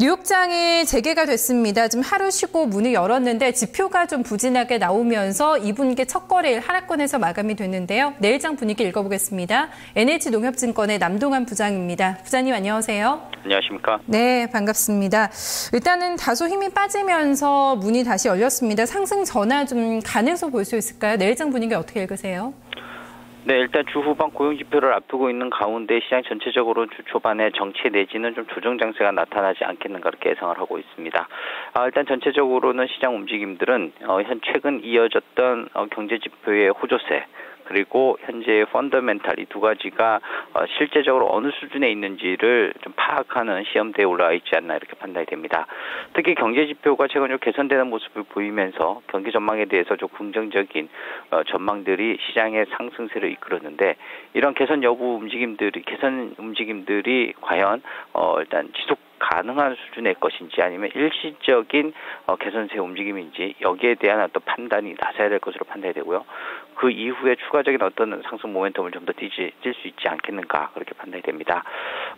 뉴욕장이 재개가 됐습니다. 좀 하루 쉬고 문을 열었는데 지표가 좀 부진하게 나오면서 2분기 첫 거래일 하락권에서 마감이 됐는데요. 내일장 분위기 읽어보겠습니다. NH농협증권의 남동환 부장입니다. 부장님 안녕하세요. 안녕하십니까? 네, 반갑습니다. 일단은 다소 힘이 빠지면서 문이 다시 열렸습니다. 상승 전환 좀 가능성 볼 수 있을까요? 내일장 분위기 어떻게 읽으세요? 네, 일단 주 후반 고용 지표를 앞두고 있는 가운데 시장 전체적으로 주 초반에 정체 내지는 좀 조정 장세가 나타나지 않겠는가 이렇게 예상을 하고 있습니다. 아, 일단 전체적으로는 시장 움직임들은 어, 현 최근 이어졌던 어, 경제 지표의 호조세 그리고 현재의 펀더멘탈 이 두 가지가 어, 실제적으로 어느 수준에 있는지를 좀 파악하는 시험대에 올라와 있지 않나 이렇게 판단이 됩니다. 특히 경제 지표가 최근 좀 개선되는 모습을 보이면서 경기 전망에 대해서 좀 긍정적인 어, 전망들이 시장의 상승세를 이끌었는데 이런 개선 여부 움직임들이 개선 움직임들이 과연 어, 일단 지속 가능한 수준의 것인지 아니면 일시적인 어, 개선세 움직임인지 여기에 대한 어떤 판단이 나서야 될 것으로 판단이 되고요. 그 이후에 추가적인 어떤 상승 모멘텀을 좀더뛸수 있지 않겠는가 그렇게 판단이 됩니다.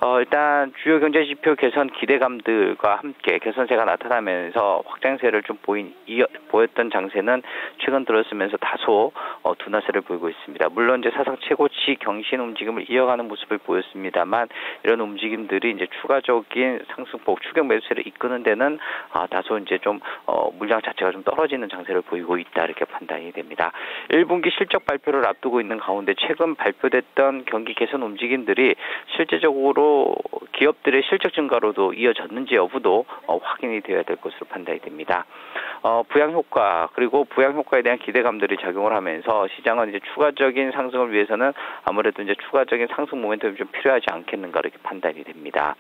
어, 일단 주요 경제 지표 개선 기대감들과 함께 개선세가 나타나면서 확장세를 좀 보인 이어, 보였던 장세는 최근 들었으면서 다소 어, 둔화세를 보이고 있습니다. 물론 이제 사상 최고치 경신 움직임을 이어가는 모습을 보였습니다만 이런 움직임들이 이제 추가적인 상승폭 추격 매수세를 이끄는 데는 아, 다소 이제 좀 어, 물량 자체가 좀 떨어지는 장세를 보이고 있다 이렇게 판단이 됩니다. 1분기 실적 발표를 앞두고 있는 가운데 최근 발표됐던 경기 개선 움직임들이 실제적으로 기업들의 실적 증가로도 이어졌는지 여부도 어, 확인이 되어야 될 것으로 판단이 됩니다. 어, 부양 효과 그리고 부양 효과에 대한 기대감들이 작용을 하면서 시장은 이제 추가적인 상승을 위해서는 아무래도 이제 추가적인 상승 모멘텀이 좀 필요하지 않겠는가 이렇게 판단이 됩니다.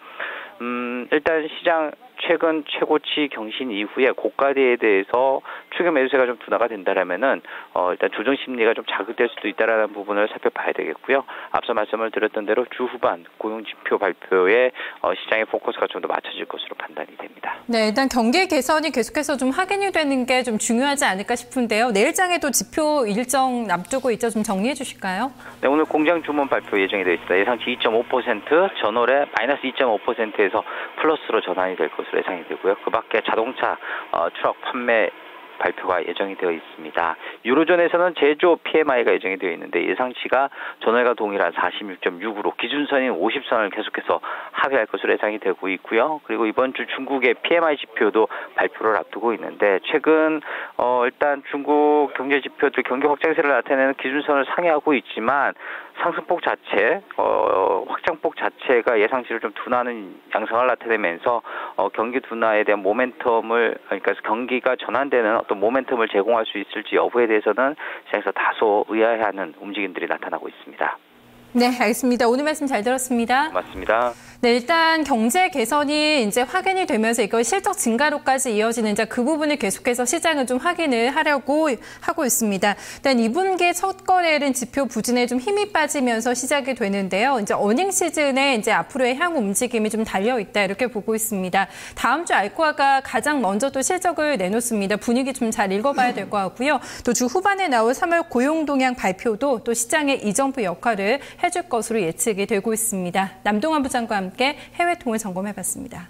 음, 일단 시장 최근 최고치 경신 이후에 고가대에 대해서 추격 매수세가 좀 둔화가 된다라면은 어, 일단 조정 심리가 좀 자극될 수도 있다라는 부분을 살펴봐야 되겠고요. 앞서 말씀을 드렸던 대로 주 후반 고용 지표 발표에 어, 시장의 포커스가 좀 더 맞춰질 것으로 판단이 됩니다. 네, 일단 경기 개선이 계속해서 좀 확인이 되는 게 좀 중요하지 않을까 싶은데요. 내일장에도 지표 일정 남두고 있죠. 좀 정리해 주실까요? 네, 오늘 공장 주문 발표 예정이 되어 있습니다. 예상치 2.5% 전월에 마이너스 2.5%에서 플러스로 전환이 될 것으로 예상이 되고요. 그 밖에 자동차, 어, 트럭 판매 발표가 예정이 되어 있습니다. 유로존에서는 제조 PMI가 예정이 되어 있는데 예상치가 전월과 동일한 46.6으로 기준선인 50선을 계속해서 합의할 것으로 예상이 되고 있고요. 그리고 이번 주 중국의 PMI 지표도 발표를 앞두고 있는데 최근 어 일단 중국 경제 지표들 경기 확장세를 나타내는 기준선을 상회하고 있지만 상승폭 자체, 어, 확장폭 자체가 예상치를 좀 둔화하는 양상을 나타내면서 어, 경기 둔화에 대한 모멘텀을 그러니까 경기가 전환되는 어떤 모멘텀을 제공할 수 있을지 여부에 대해서는 시장에서 다소 의아해하는 움직임들이 나타나고 있습니다. 네, 알겠습니다. 오늘 말씀 잘 들었습니다. 맞습니다. 네, 일단 경제 개선이 이제 확인이 되면서 이거 실적 증가로까지 이어지는 이제 그 부분을 계속해서 시장은 좀 확인을 하려고 하고 있습니다. 일단 2분기 첫 거래일은 지표 부진에 좀 힘이 빠지면서 시작이 되는데요. 이제 어닝 시즌에 이제 앞으로의 향후 움직임이 좀 달려 있다 이렇게 보고 있습니다. 다음 주 알코아가 가장 먼저 또 실적을 내놓습니다. 분위기 좀 잘 읽어봐야 될 것 같고요. 또 주 후반에 나올 3월 고용 동향 발표도 또 시장의 이정부 역할을 해줄 것으로 예측이 되고 있습니다. 남동환 부장과 함께 해외 통을 점검해봤습니다.